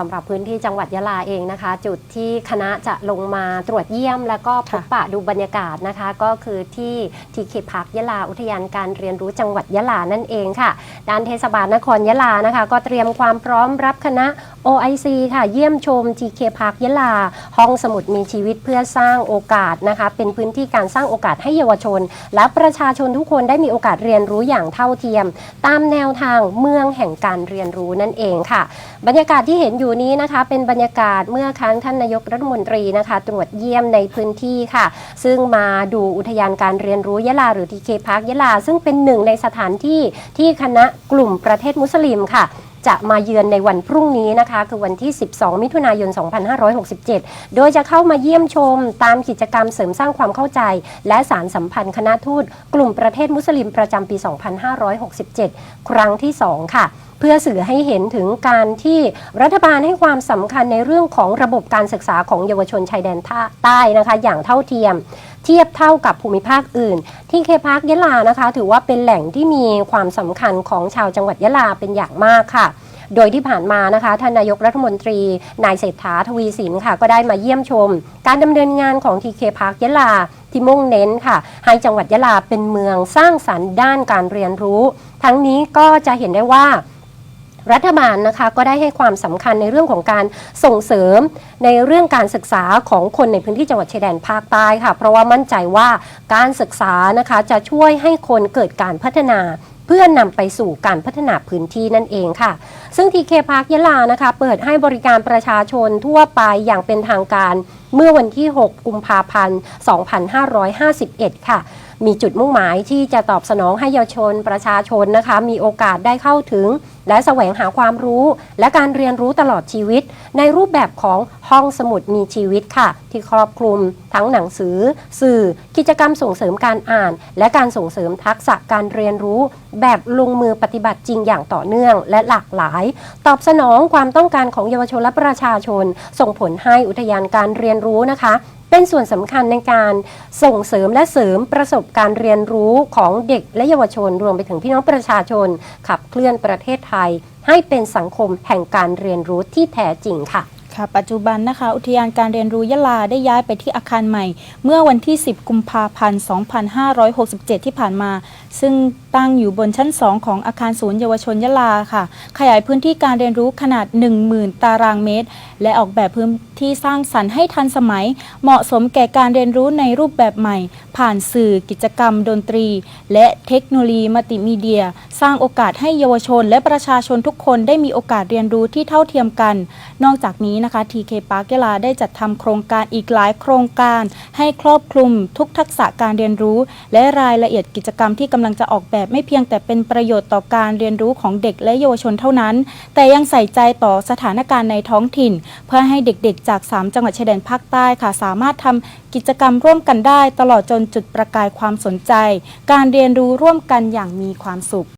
สำหรับพื้นที่จังหวัดยะลาเองนะคะ จุดที่คณะจะลงมาตรวจเยี่ยม แล้วก็พบปะดูบรรยากาศนะคะ ก็คือที่ทีเคพักยะลาอุทยานการเรียนรู้จังหวัดยะลานั่นเองค่ะด้านเทศบาลนครยะลานะคะ ก็เตรียมความพร้อมรับคณะ OIC ค่ะ เยี่ยมชม TK Park ยะลา ห้องสมุดมีชีวิตเพื่อสร้างโอกาสนะคะ เป็นพื้นที่การสร้างโอกาสให้เยาวชน และประชาชนทุกคนได้มีโอกาสเรียนรู้อย่างเท่าเทียม ตามแนวทางเมืองแห่งการเรียนรู้นั่นเองค่ะ บรรยากาศที่เห็นอยู่นี้นะคะเป็นบรรยากาศเมื่อครั้งท่านนายกรัฐมนตรีนะคะ ตรวจเยี่ยมในพื้นที่ค่ะ ซึ่งมาดูอุทยานการเรียนรู้ยะลาหรือทีเคพาร์คยะลา ซึ่งเป็นหนึ่งในสถานที่ที่คณะกลุ่มประเทศมุสลิมค่ะ จะมาเยือนในวันพรุ่งนี้นะคะ คือวันที่ 12 มิถุนายน 2567 โดยจะเข้ามาเยี่ยมชมตามกิจกรรมเสริมสร้างความเข้าใจ และสารสัมพันธ์คณะทูตกลุ่มประเทศมุสลิมประจำปี 2567 ครั้งที่ 2 ค่ะเพื่อสื่อให้เห็นถึงการที่รัฐบาลให้ความสำคัญในเรื่องของระบบการศึกษาของเยาวชนชายแดนใต้นะคะ อย่างเท่าเทียม เทียบเท่ากับภูมิภาคอื่น ที่เคพาร์คยะลานะคะ ถือว่าเป็นแหล่งที่มีความสำคัญของชาวจังหวัดยะลาเป็นอย่างมากค่ะโดยที่ผ่านมานะคะท่านนายกรัฐมนตรี นายเศรษฐาทวีสินค่ะ ก็ได้มาเยี่ยมชม การดำเนินงานของทีเคพาร์คยะลาที่มุ่งเน้นค่ะ ให้จังหวัดยะลาเป็นเมืองสร้างสรรค์ด้านการเรียนรู้ ทั้งนี้ก็จะเห็นได้ว่า รัฐบาลนะคะก็ได้ให้ความสำคัญในเรื่องของการส่งเสริมในเรื่องการศึกษาของคนในพื้นที่จังหวัดชายแดนภาคใต้ค่ะ เพราะว่ามั่นใจว่าการศึกษานะคะจะช่วยให้คนเกิดการพัฒนาเพื่อนำไปสู่การพัฒนาพื้นที่นั่นเองค่ะ ซึ่งทีเคพาร์คยะลานะคะ เปิดให้บริการประชาชนทั่วไปอย่างเป็นทางการเมื่อวันที่ 6 กุมภาพันธ์ 2551 ค่ะ มีจุดมุ่งหมายที่จะตอบสนองให้เยาวชนประชาชนนะคะ มีโอกาสได้เข้าถึง และแสวงหาความรู้ และการเรียนรู้ตลอดชีวิต ในรูปแบบของห้องสมุดมีชีวิตค่ะ ที่ครอบคลุมทั้งหนังสือ สื่อ กิจกรรมส่งเสริมการอ่าน และการส่งเสริมทักษะการเรียนรู้ แบบลงมือปฏิบัติจริงอย่างต่อเนื่อง และหลากหลาย ตอบสนองความต้องการของเยาวชนและประชาชน ส่งผลให้อุทยานการเรียนรู้นะคะ เป็นส่วนสำคัญในการส่งเสริมและเสริมประสบการณ์เรียนรู้ของเด็กและเยาวชน รวมไปถึงพี่น้องประชาชน ขับเคลื่อนประเทศไทย ให้เป็นสังคมแห่งการเรียนรู้ที่แท้จริงค่ะค่ะปัจจุบันนะคะ อุทยานการเรียนรู้ยะลาได้ย้ายไปที่อาคารใหม่ เมื่อวันที่ 10 กุมภาพันธ์ 2567 ที่ผ่านมา ซึ่งตั้งอยู่บนชั้น 2 ของอาคารศูนย์เยาวชนยะลาค่ะ ขยายพื้นที่การเรียนรู้ขนาด 10,000 ตารางเมตร และออกแบบพื้นที่สร้างสรรค์ให้ทันสมัย เหมาะสมแก่การเรียนรู้ในรูปแบบใหม่ ผ่านสื่อกิจกรรม ดนตรี และเทคโนโลยีมัลติมีเดีย สร้างโอกาสให้เยาวชน และประชาชนทุกคนได้มีโอกาสเรียนรู้ที่เท่าเทียมกัน นอกจากนี้นะคะ TK Park ยะลาได้จัดทำโครงการอีกหลายโครงการ ให้ครอบคลุมทุกทักษะการเรียนรู้ และรายละเอียดกิจกรรมที่กำลังจะออกแบบไม่เพียงแต่เป็นประโยชน์ต่อการเรียนรู้ของเด็กและเยาวชนเท่านั้น แต่ยังใส่ใจต่อสถานการณ์ในท้องถิ่น เพื่อให้เด็กๆ จาก 3 จังหวัดชายแดนภาคใต้ค่ะ สามารถทำกิจกรรมร่วมกันได้ ตลอดจนจุดประกายความสนใจ การเรียนรู้ร่วมกันอย่างมีความสุข